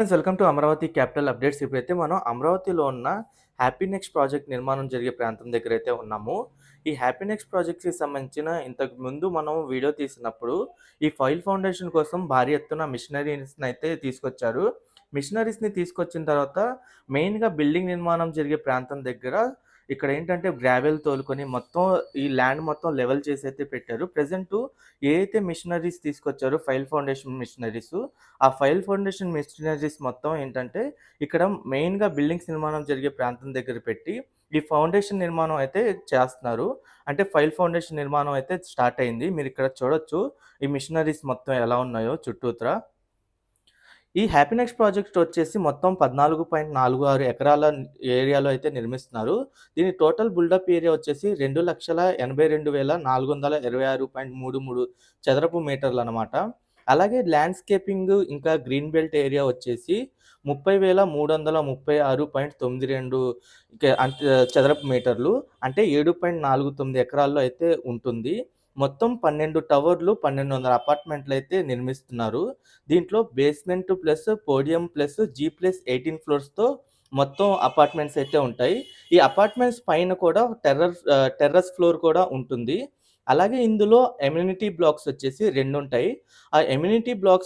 Friends welcome to Amaravati capital updates ఇప్పుడైతే మనం అమరావతిలో ఉన్న హ్యాపీ నెక్స్ట్ ప్రాజెక్ట్ నిర్మాణం జరిగే ప్రాంతం దగ్గర అయితే ఉన్నాము. ఈ హ్యాపీ నెక్స్ట్ ప్రాజెక్ట్కి సంబంధించిన ఇంతకు ముందు మనం వీడియో తీసినప్పుడు ఈ ఫైల్ ఫౌండేషన్ కోసం భారీ ఎత్తున మిషనరీస్ని అయితే తీసుకొచ్చారు. మిషనరీస్ని తీసుకొచ్చిన తర్వాత మెయిన్గా బిల్డింగ్ నిర్మాణం జరిగే ప్రాంతం దగ్గర ఇక్కడ ఏంటంటే గ్రావెల్ తోలుకొని మొత్తం ఈ ల్యాండ్ మొత్తం లెవెల్ చేసి అయితే పెట్టారు ప్రజెంట్ ఏదైతే మిషనరీస్ తీసుకొచ్చారో ఫైల్ ఫౌండేషన్ మిషనరీస్ ఆ ఫైల్ ఫౌండేషన్ మిషనరీస్ మొత్తం ఏంటంటే ఇక్కడ మెయిన్గా బిల్డింగ్స్ నిర్మాణం జరిగే ప్రాంతం దగ్గర పెట్టి ఈ ఫౌండేషన్ నిర్మాణం అయితే చేస్తున్నారు. అంటే ఫైల్ ఫౌండేషన్ నిర్మాణం అయితే స్టార్ట్ అయింది. మీరు ఇక్కడ చూడొచ్చు ఈ మిషనరీస్ మొత్తం ఎలా ఉన్నాయో చుట్టూతరా. ఈ హ్యాపీనెక్స్ ప్రాజెక్ట్ వచ్చేసి మొత్తం పద్నాలుగు పాయింట్ నాలుగు ఆరు ఎకరాల ఏరియాలో అయితే నిర్మిస్తున్నారు. దీని టోటల్ బుల్డప్ ఏరియా వచ్చేసి రెండు లక్షల ఎనభై రెండు వేల నాలుగు వందల ఇరవై ఆరు పాయింట్ మూడు మూడు చదరపు మీటర్లు అనమాట అలాగే ల్యాండ్స్కేపింగ్ ఇంకా గ్రీన్ బెల్ట్ ఏరియా వచ్చేసి ముప్పై వేల మూడు వందల ముప్పై ఆరు పాయింట్ తొమ్మిది రెండు చదరపు మీటర్లు అంటే ఏడు పాయింట్ నాలుగు తొమ్మిది ఎకరాల్లో అయితే ఉంటుంది. మొత్తం పన్నెండు టవర్లు పన్నెండు వందల అపార్ట్మెంట్లు అయితే నిర్మిస్తున్నారు. దీంట్లో basement plus podium plus G plus eighteen ఫ్లోర్స్తో మొత్తం అపార్ట్మెంట్స్ అయితే ఉంటాయి. ఈ అపార్ట్మెంట్స్ పైన కూడా టెర్రస్ టెర్రస్ ఫ్లోర్ కూడా ఉంటుంది. అలాగే ఇందులో ఎమ్యూనిటీ బ్లాక్స్ వచ్చేసి రెండు ఉంటాయి ఆ ఎమ్యూనిటీ బ్లాక్స్